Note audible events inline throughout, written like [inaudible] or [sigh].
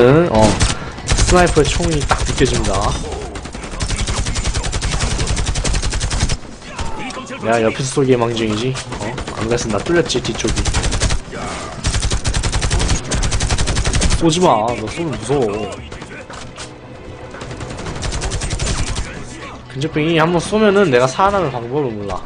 어 스나이퍼의 총이 딱 느껴집니다. 야 옆에서 쏘기에 망정이지. 어? 안 그랬으면 나 뚫렸지 뒤쪽이. 쏘지마. 너 쏘면 무서워. 근접병이 한번 쏘면은 내가 살아나는 방법을 몰라.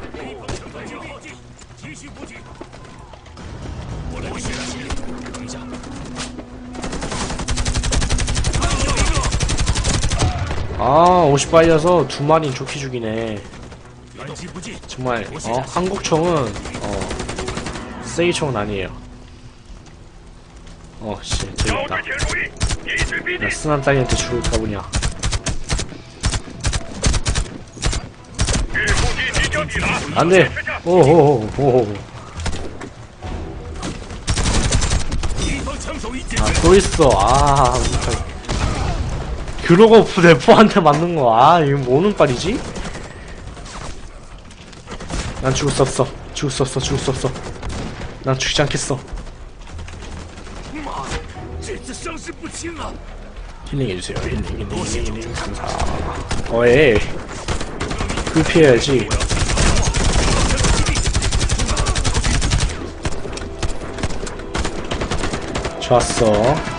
아, 50바이어서 두 마리 좋게 죽이네. 정말, 어, 한국총은, 어, 세이 총은 아니에요. 어, 씨, 재밌다. 나 스난 따위한테 죽을까 보냐. 안 돼! 오호호호, 오호. 아, 또 있어. 아, 못할. 그러고 대포한테 맞는 거. 아, 이거 뭐는 빨이지? 난 죽을 수 없어. 죽을 수 없어. 죽을 수 없어. 난 죽지 않겠어. 힐링해주세요. 힐링, 힐링, 힐링, 힐링. 감사. 어이. 그 피해야지. 좋았어.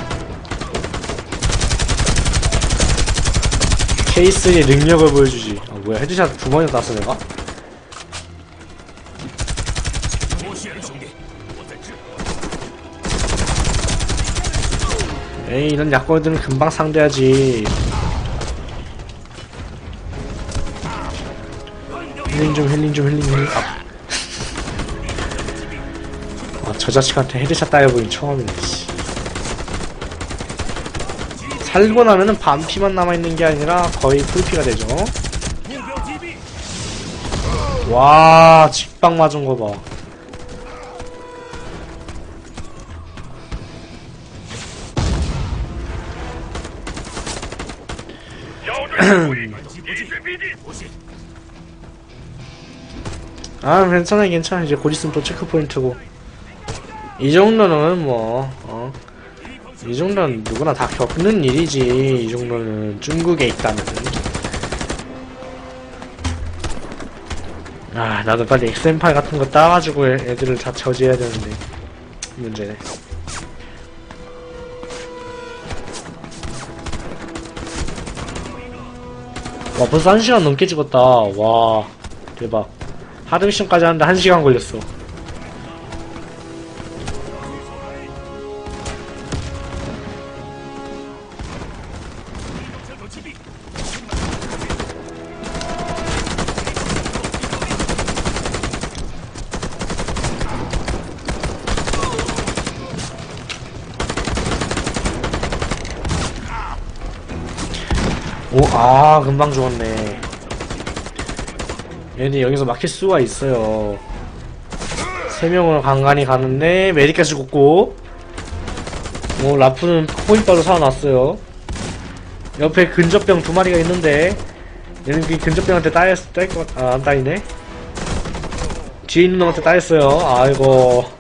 케이스의 능력을 보여주지. 아, 뭐야, 헤드샷 두 번이나 땄어, 내가? 아. 에이, 이런 약골들은 금방 상대하지. 힐링 좀, 힐링 좀, 힐링 좀. 아. 아, 저 자식한테 헤드샷 따여보긴 처음이네, 씨. 달고 나면은 반피만 남아있는 게 아니라 거의 풀피가 되죠. 와, 직방 맞은 거 봐. [clears throat] 아 괜찮아 괜찮아 이제 곧 있으면 또 체크포인트고 이 정도는 뭐 이 정도는 누구나 다 겪는 일이지. 이 정도는 중국에 있다는. 아, 나도 빨리 XM8 같은 거 따가지고 애- 애들을 다 저지해야 되는데. 문제네. 와, 벌써 1시간 넘게 찍었다. 와, 대박. 하드 미션까지 하는데 1시간 걸렸어. 금방 죽었네. 얘네 여기서 막힐 수가 있어요. 세 명을 간간히 가는데, 메디까지 죽었고, 뭐, 라프는 코인바로 살아났어요. 옆에 근접병 두 마리가 있는데, 얘는 그 근접병한테 따였, 따일 것, 같- 아, 안 따이네? 뒤에 있는 놈한테 따였어요. 아이고.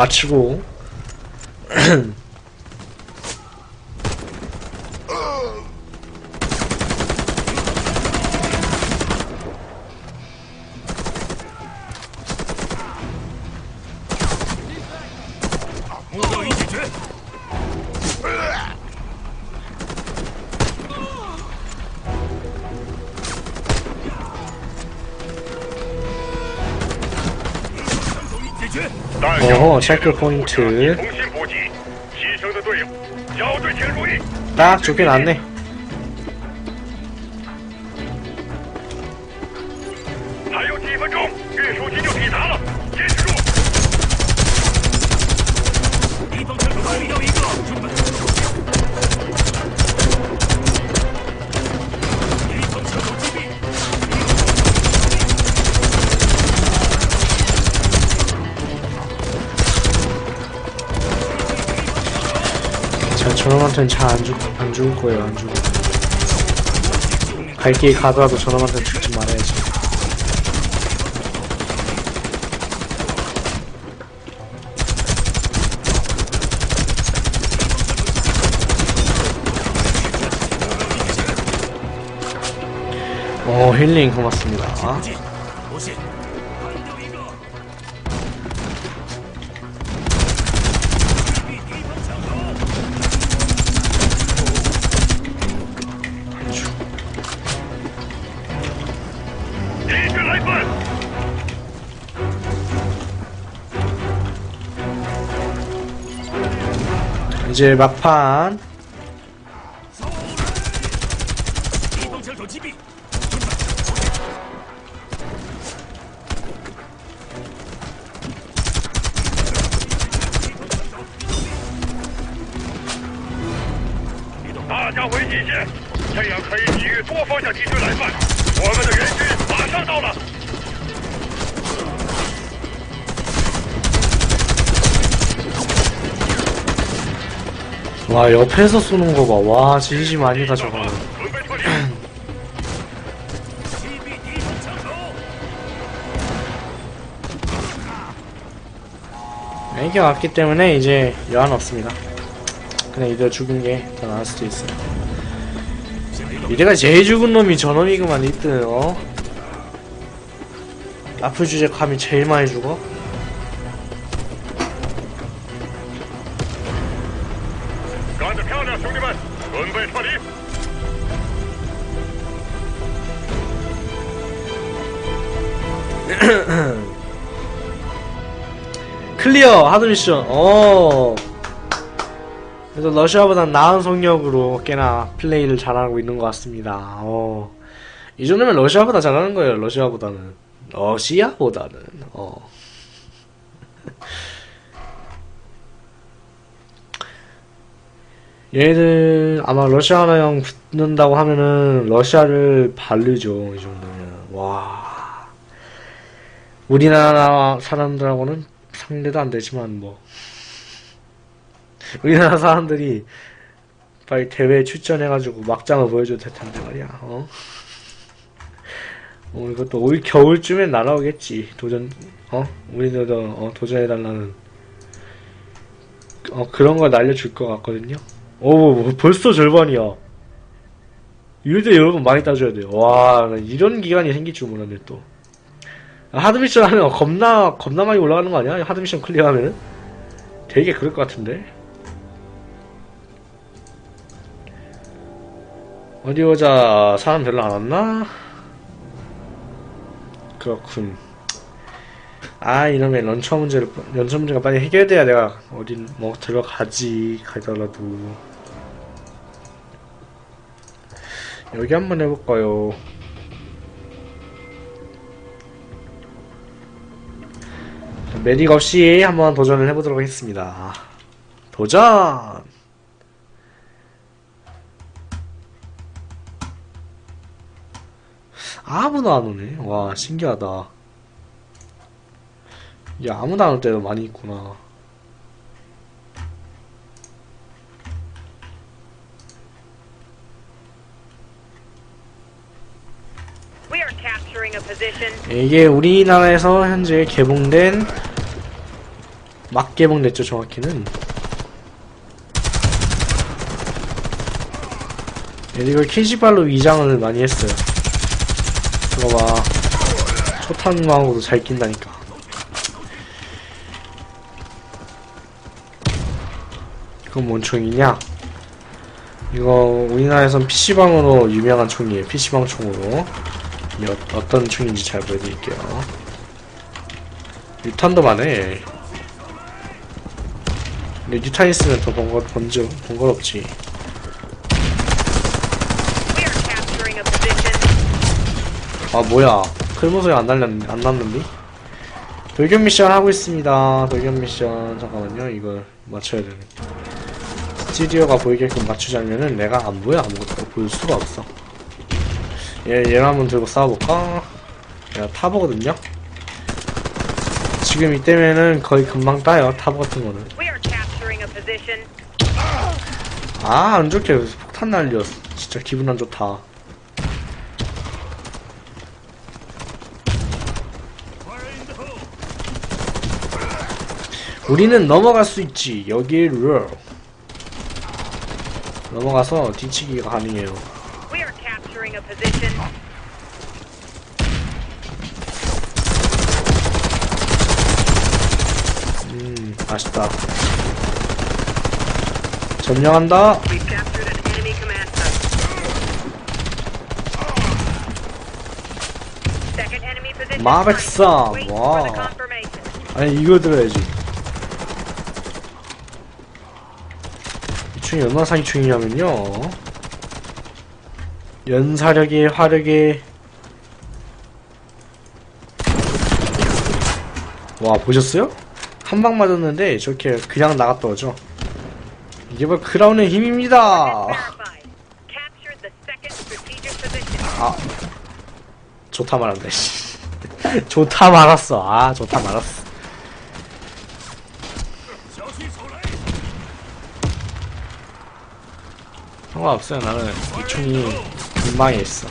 마치고 체크 포인트. 딱 좋게 났네. 저놈한테는 잘안 죽, 안 죽을 거예요, 안 죽을 거예요. 갈길 가더라도 저놈한테는 죽지 말아야지. 어, 힐링 고맙습니다. 이제 막판. 와 옆에서 쏘는 거 봐. 와 진심 아니다 저거. [clears throat] 이게 왔기 때문에 이제 여한 없습니다. 그냥 이대로 죽은 게 더 나을 수도 있어요. 이대가 제일 죽은 놈이 저놈이구만 있든 어? 아프 주제 감이 제일 많이 죽어? 클리어! 하드 미션, 어. 그래서 러시아보단 나은 성력으로 꽤나 플레이를 잘하고 있는 것 같습니다. 어. 이 정도면 러시아보다 잘하는 거예요, 러시아보다는. 러시아보다는, 어. [laughs] 얘들 아마 러시아나형 붙는다고 하면은 러시아를 바르죠 이 정도면 와 우리나라 사람들하고는 상대도 안 되지만 뭐. 우리나라 사람들이 빨리 대회에 출전해가지고 막장을 보여줘도 될 텐데 말이야 어? 어 이것도 올 겨울쯤엔 날아오겠지 도전 어? 우리들도 어, 도전해달라는 어 그런 걸 날려줄 것 같거든요. 오 뭐, 벌써 절반이야. 이럴 때 여러분 많이 따줘야 돼요. 와나 이런 기간이 생길 줄 몰랐네 또 하드미션 하면 겁나 겁나 많이 올라가는 거 아니야? 하드미션 클리어하면은 되게 그럴 것 같은데 어디 보자 사람 별로 안 왔나? 그렇군 아 이러면 런처 문제를 런처 문제가 빨리 해결돼야 내가 어디 뭐 들어가지 가더라도 여기 한번 해볼까요? 메딕 없이 한번 도전을 해보도록 하겠습니다. 도전! 아무도 안 오네. 와, 신기하다. 야, 아무도 안올 때도 많이 있구나. 이게 우리나라에서 현재 개봉된 막 개봉됐죠 정확히는. 이걸 캐시발로 위장을 많이 했어요. 저거 봐. 초탄망으로 잘 낀다니까. 이건 뭔 총이냐? 이거 우리나라에선 PC방으로 유명한 총이에요 PC방 총으로. 이 어, 어떤 총인지 잘 보여드릴게요. 유탄도 많네. 근데 유탄 있으면 더 번거, 번져, 번거롭지. We are capturing a position. 아, 뭐야. 클모 소리 안 날렸, 안 났는데? 돌격 미션 하고 있습니다. 돌격 미션. 잠깐만요. 이걸 맞춰야 되네. 스튜디오가 보이게끔 맞추자면은 내가 안 보여. 아무것도 보일 수가 없어. 얘, 얘를 한번 들고 싸워볼까? 얘가 타버거든요? 지금 이때면은 거의 금방 따요. 타버 같은 거는. We position. 아, 안 좋게 폭탄 날렸어. 진짜 기분 안 좋다. 우리는 넘어갈 수 있지. 여기를. 넘어가서 뒤치기가 가능해요. We are capturing a position. 음, 아쉽다. 점령한다. For 와. 아니, 이거 들어야지. 이 총이 얼마나 사기총이냐면요. 연사력에, 화력에. 와, 보셨어요? 한 방 맞았는데, 저렇게 그냥 나갔다 오죠. 이번 크라운의 힘입니다. 아, 좋다 말았네. [laughs] 좋다 말았어. 아, 좋다 말았어. 상관없어요. 나는 이충이 금방에 있어.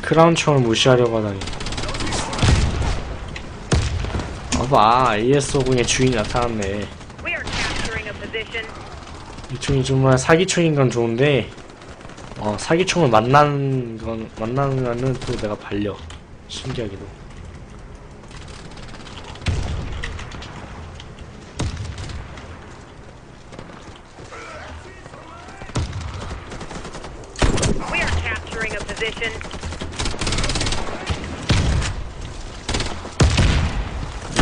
크라운 총을 무시하려고 하다니. 봐봐. AS50의 주인이 나타났네. We are capturing a position. 이 총이 정말 사기총인 건 좋은데 어 사기총을 만나는 건 만나는 거는 또 내가 발려. 신기하게도 We are capturing a position.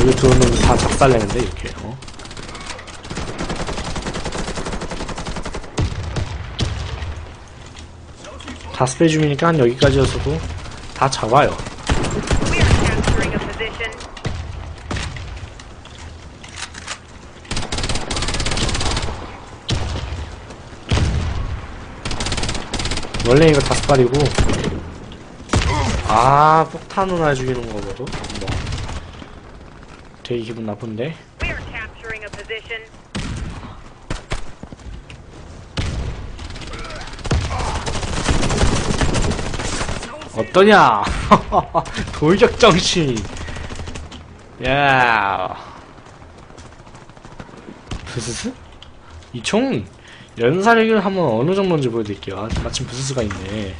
여기 들어오는 거 다 작 살내는데 이렇게 어? 다스페 주민이니까 한 여기까지였어도 다 잡아요. 원래 이거 다섯 발이고 아 폭탄으로 죽이는 거 보고 뭐 되게 기분 나쁜데. 어떠냐? [laughs] 돌격 정신. 야 부스스? 이 총 연사력을 한번 어느 정도인지 보여드릴게요. 아, 마침 부스스가 있네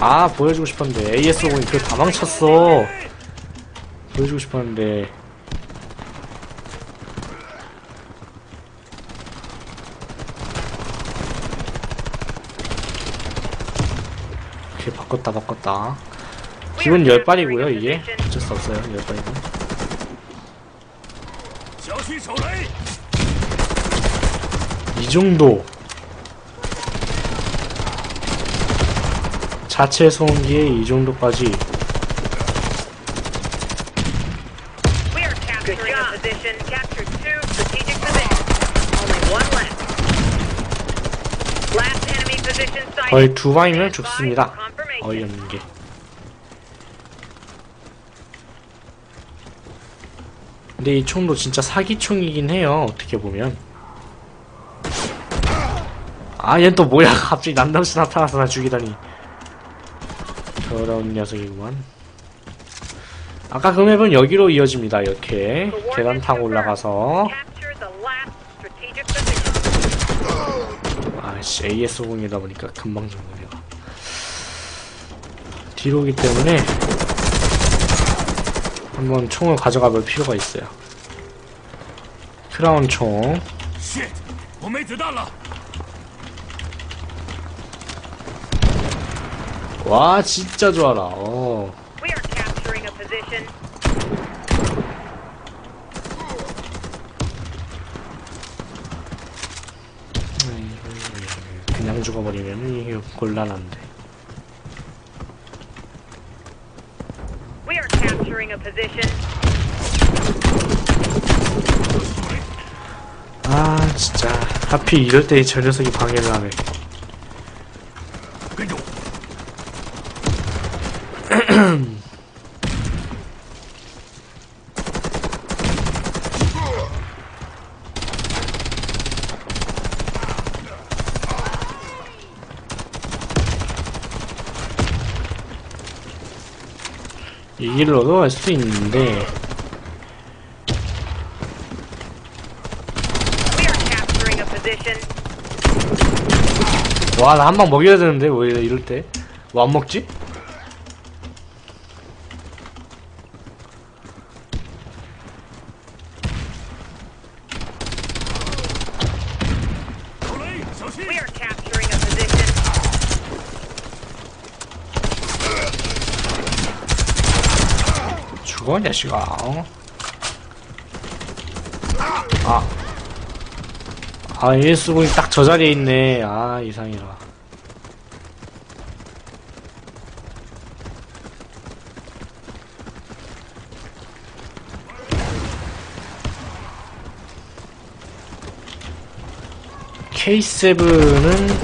아 보여주고 싶었는데. AS오공이 그걸 다 망쳤어. 보여주고 싶었는데. 이렇게 바꿨다 바꿨다. 기분 열발이고요 이게. 어쩔 수 없어요 열발이고. 이 정도. 자체 소음기에 이 정도까지. 거의 두 방이면 confirmation. 어이없는 게 근데 이 총도 진짜 사기총이긴 해요 어떻게 보면 아 얘 또 뭐야 갑자기 난담시 나타나서 나 죽이다니 더러운 녀석이구만. 아까 그 맵은 여기로 이어집니다. 이렇게 계단 타고 올라가서. 아씨 AS50이다 보니까 금방 죽네요 뒤로 오기 때문에 한번 총을 가져가 볼 필요가 있어요. 크라운 총 와 진짜 좋아라 어. 그냥 죽어버리면 이게 곤란한데. 아 진짜 하필 이럴 때 저 녀석이 방해를 하네 갈 수도 있는데. 와 나 한 방 먹여야 되는데 왜 이럴 때뭐안 먹지? Soleil, 小心 We！are capturing a position. 죽어 자식아 어? 아. 아, AS군이 딱 저 자리에 있네. 아, 이상이라. K7은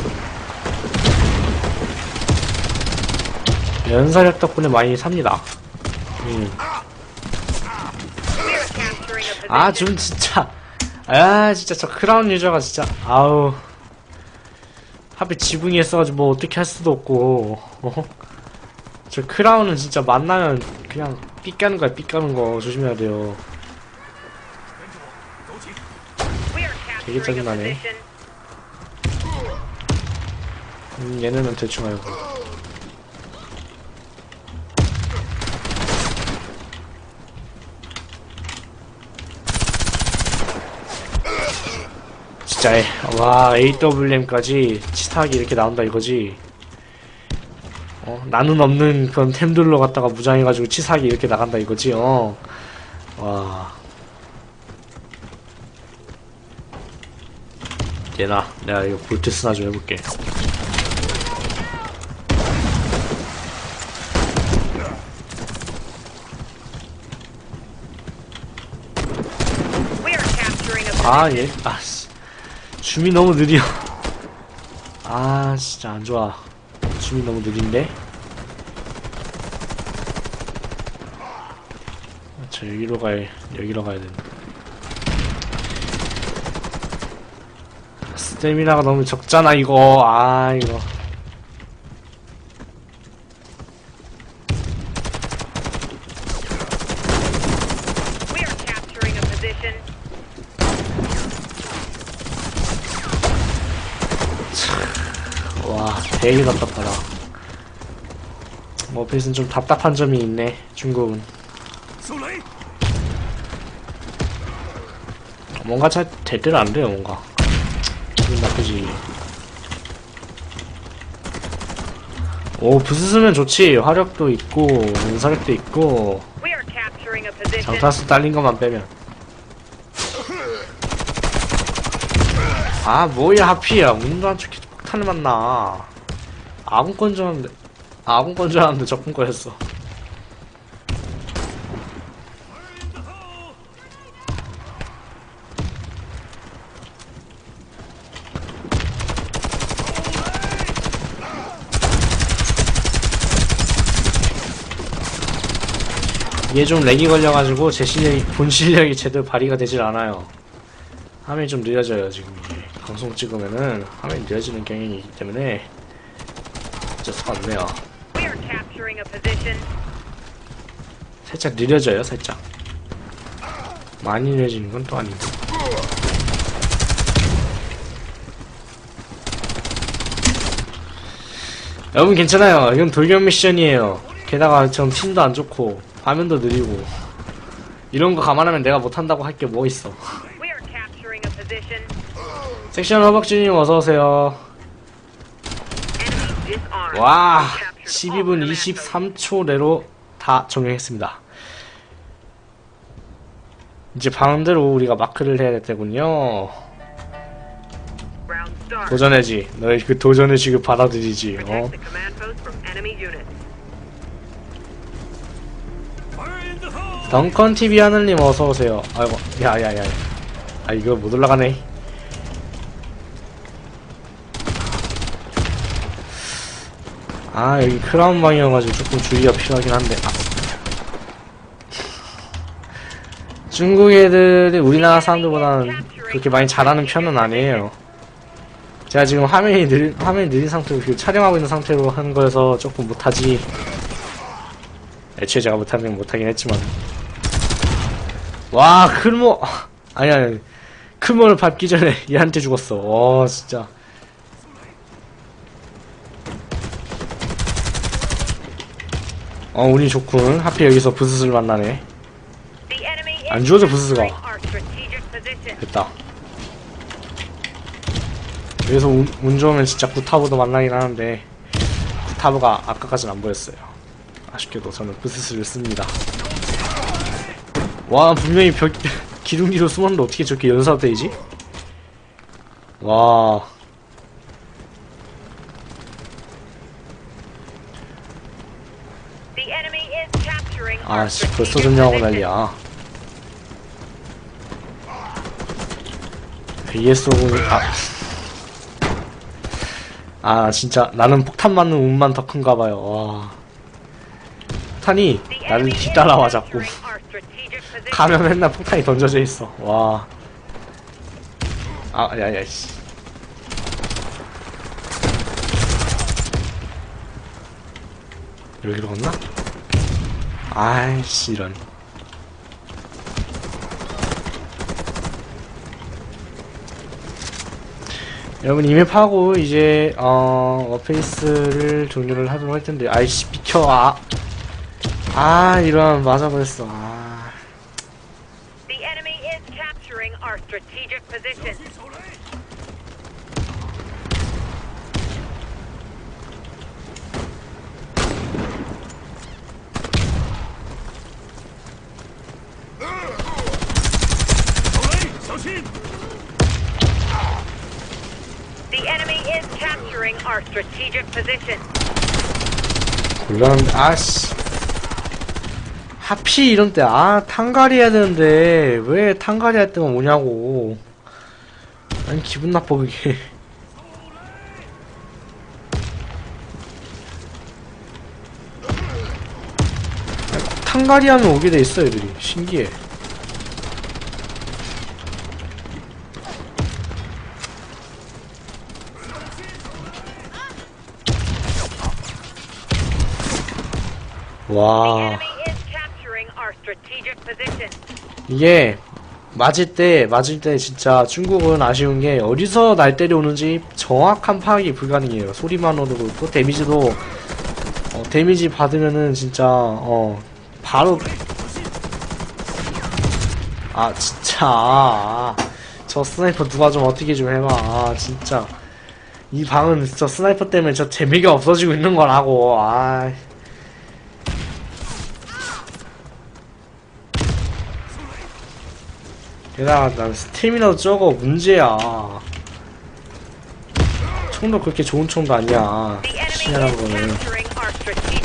연사력 덕분에 많이 삽니다. 음. We are capturing a position. 아, 좀 진짜. 아, 진짜 저 크라운 유저가 진짜. 아우. 하필 지붕이 있어가지고 뭐 어떻게 할 수도 없고. 어? 저 크라운은 진짜 만나면 그냥 삐 까는 거야, 삐 까는 거. 조심해야 돼요. 되게 짜증나네. 음, 얘네는 대충 알고. 진짜, 에, 와, AWM까지 치사하게 이렇게 나온다 이거지. 어, 나는 없는 그런 템들로 갖다가 무장해가지고 치사하게 이렇게 나간다 이거지, 어. 와. 얘나, 내가 이거 볼트스나 좀 해볼게. 아, 얘, 아, 씨. 줌이 너무 느려. 아, 진짜 안 좋아. 줌이 너무 느린데? 아, 저 여기로 가야, 여기로 가야 되는데. 스태미나가 너무 적잖아, 이거. 아, 이거. We are capturing a position. 와, 되게 답답하다. 뭐, 어필은 좀 답답한 점이 있네, 중국은. 뭔가 잘 제대로 안 돼요, 뭔가. 기분 나쁘지. 오, 부스 쓰면 좋지. 화력도 있고, 연사력도 있고. 장타수 딸린 것만 빼면. 아, 뭐야, 하피야. 운도 안 좋게 폭탄을 만나. 아군 건 줄 알았는데, 아군 건 줄 알았는데 적군 거였어. 이게 좀 렉이 걸려가지고 제 실력이 본 실력이 제대로 발휘가 되질 않아요. 화면이 좀 느려져요 지금 방송 찍으면은 화면이 느려지는 경향이 있기 때문에 a position. 살짝 느려져요 살짝. 많이 느려지는 건 또 아니고. 여러분 괜찮아요. 이건 돌격 미션이에요. 게다가 전 팀도 안 좋고 화면도 느리고 이런 거 감안하면 내가 못한다고 할 게 뭐 있어. 섹션 허벅지님 어서 오세요. 와, Captured all 12분 commandos. 23초 내로 다 적용했습니다. 이제 방대로 우리가 마크를 해야 되군요. 도전해지. 너의 그 도전을 지금 받아들이지. 어? 덩컨 TV 하늘님 어서 오세요. 아이고, 야야야. 아 이거 못 올라가네. 아 여기 크라운 방이어가지고 조금 주의가 필요하긴 한데. 아. 중국 애들이 우리나라 사람들보다는 그렇게 많이 잘하는 편은 아니에요. 제가 지금 화면이 느린, 화면이 느린 상태로 그 촬영하고 있는 상태로 하는 거여서 조금 못하지. 애초에 제가 못하는 건 못하긴 했지만 와 클모 아니 아니 클모를 밟기 전에 [laughs] 얘한테 죽었어 와 진짜 어 운이 좋군. 하필 여기서 부스스를 만나네. 안 주워져, 부스스가. 됐다. 여기서 운, 운 좋으면 진짜 구타브도 만나긴 하는데 구타브가 아까까진 안 보였어요. 아쉽게도 저는 부스스를 씁니다. 와 분명히 벽 [laughs] 기둥 뒤로 숨었는데 어떻게 저렇게 연사되지? 와 The enemy is capturing our 아씨 벌써 점령하고. 난리야 AS5 아. 아 진짜 나는 폭탄 맞는 운만 더 큰가봐요 와 폭탄이 나를 뒤따라와 자꾸. 가면 맨날 폭탄이 던져져 있어 와 아, 야 야, 씨. 여기로 갔나? 아이씨, 이런. 여러분, 이맵하고 이제, 어, 워페이스를 종료를 하도록 할 텐데, 아이씨, 비켜, 아. 아, 이런, 맞아버렸어, 아. 곤란한데, 아씨. 하필 이런 때, 아, 탕가리 해야 되는데, 왜 탕가리 할 때만 오냐고. 아니, 기분 나빠, 그게. 탕가리 하면 오게 돼 있어, 애들이. 신기해. 와. 이게 맞을 때 맞을 때 진짜 중국은 아쉬운 게 어디서 날 때려오는지 정확한 파악이 불가능해요. 소리만으로도 그렇고 데미지도 어, 데미지 받으면은 진짜 어 바로. 아 진짜. 아, 저 스나이퍼 누가 좀 어떻게 좀 해봐. 아 진짜. 이 방은 저 스나이퍼 때문에 저 재미가 없어지고 있는 거라고. 아 게다가 난 스태미나도 적어 문제야 총도 그렇게 좋은 총도 아니야 신이라는 거는 position.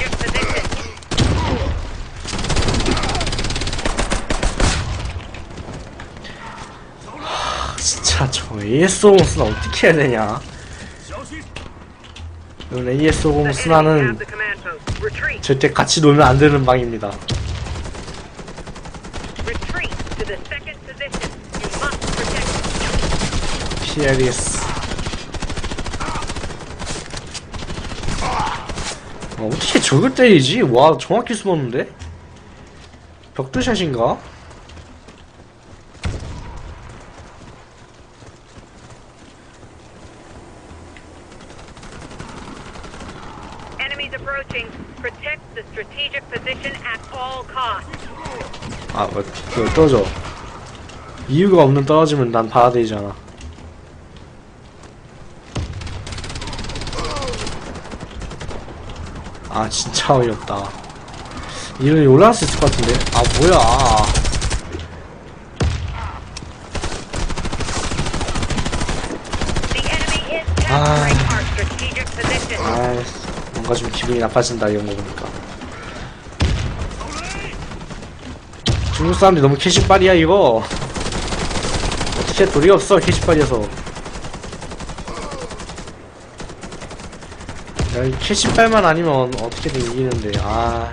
진짜 저 AS50 어떻게 해야 되냐！ 이건 The AS50 enemy 쓰나는 have the command post. Retreat. 절대 같이 놀면 안 되는 방입니다 protect. PLS 어, 어떻게 저걸 때리지? 와 정확히 숨었는데? 벽두샷인가? 아, 뭐, 그, 떨어져. 이유가 없는 떨어지면 난 받아들이잖아. 아, 진짜 어이없다. 이름이 올라갈 수 있을 것 같은데? 아, 뭐야. Position. 아, 뭔가 좀 기분이 나빠진다, 이런 거 보니까. 중국 사람들이 너무 캐시빨이야, 이거. 어떻게 도리가 없어, 캐시빨이어서. 야, 이 캐시빨만 아니면 어떻게든 이기는데, 아.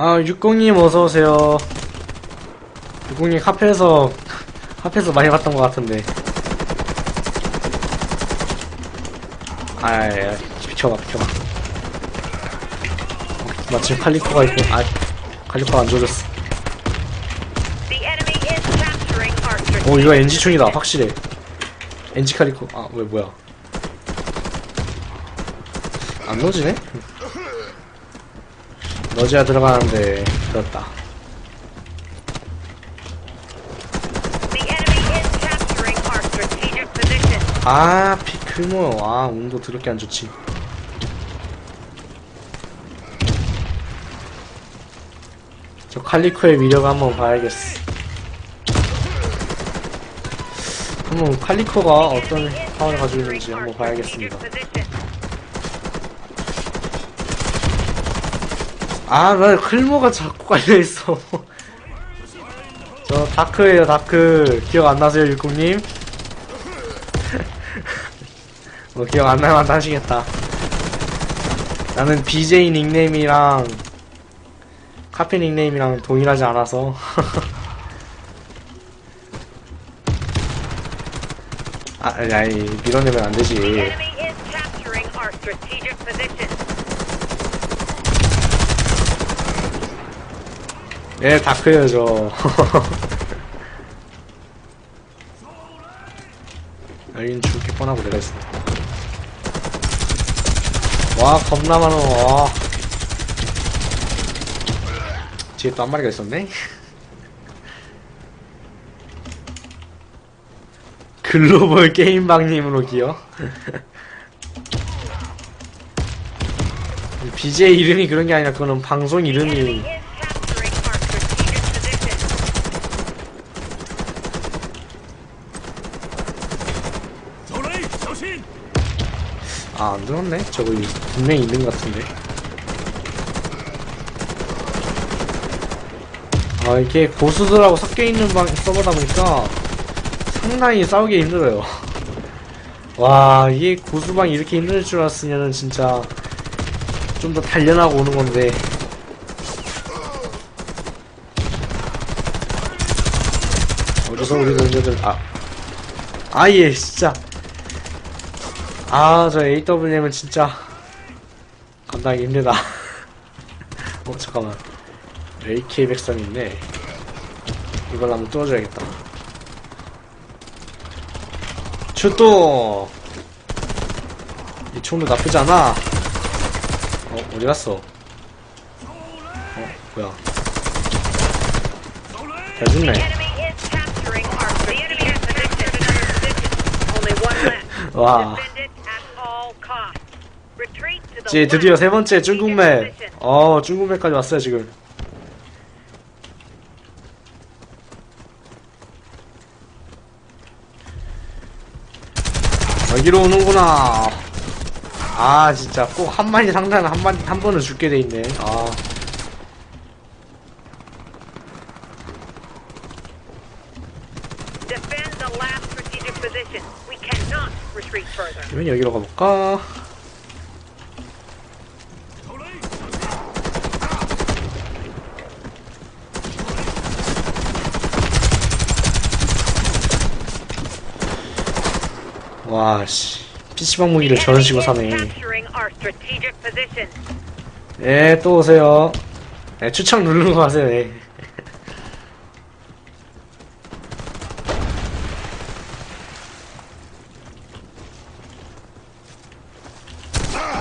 아, 육공님 어서오세요. 육공님 카페에서, 카페에서 많이 봤던 것 같은데. 아이, 비켜봐, 비켜봐. 어, 마침 칼리코가 있고, 아, 칼리코가 안 줘줬어. The enemy is capturing our strategic 오, 이거 NG충이다, 확실해. NG 칼리코, 아, 왜, 뭐야. 안 넣어지네? 넣어줘야 들어가는데, 들었다. 아, 피클모. 아, 운도 더럽게 안 좋지. 저 칼리코의 위력 한번 봐야겠어. 한번 칼리코가 어떤 파워를 가지고 있는지 한번 봐야겠습니다. 아, 나 클모가 자꾸 깔려있어. [laughs] 저 다크예요, 다크. 기억 안 나세요, 육국님? [laughs] 뭐 기억 안 나면 하시겠다. 나는 BJ 닉네임이랑 카페 닉네임이랑 동일하지 않아서 [laughs] 아, 아니, 아니 밀어내면 안 되지. The enemy is capturing our strategic position. 예, 다크예요 저. 여긴 죽을 뻔하고 내가 있어. 와 겁나 많어. 와. 뒤에 또 한 마리가 있었네. [laughs] 글로벌 게임방님으로 기어. [laughs] BJ 이름이 그런 게 아니라 그거는 방송 이름이 is capturing our strategic position. 조레이, 小心！ 아, 안 들었네? 저거 이- 분명히 있는 것 같은데. 아, 이게 고수들하고 섞여 있는 방, 서버다 보니까 상당히 싸우기 힘들어요. [laughs] 와, 이게 고수방이 이렇게 힘들 줄 알았으면은 진짜 좀 더 단련하고 오는 건데. 어디서 우리 동료들, 아. 아예, 진짜. 아, 저 AWM은 진짜 감당하기 힘들다. [laughs] 어, 잠깐만. AK103 있네. 이걸 한번 뚫어줘야겠다. 출동! 이 총도 나쁘지 않아. 어, 어디 갔어? 어, 뭐야. 잘 죽네. enemy is capturing our strategic position. Only one left. 와. Defend it at all costs. Retreat to the 이제 드디어 세 번째 중국 맵. strategic position. 어, 중국 맵까지 왔어요, 지금. 여기로 오는구나. 아, 진짜 꼭 한 마리 상자는 한 마리, 한 번은 죽게 돼 있네. 아. 그러면 여기로 가볼까? 와, 씨. PC방 무기를 저런 식으로 사네. 예, 또 오세요. 예, 추천 누르고 가세요, 예.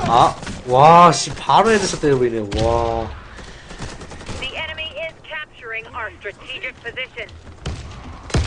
아, 와, 씨, 바로 헤드샷 때려버리네, 와. The enemy is capturing our strategic position.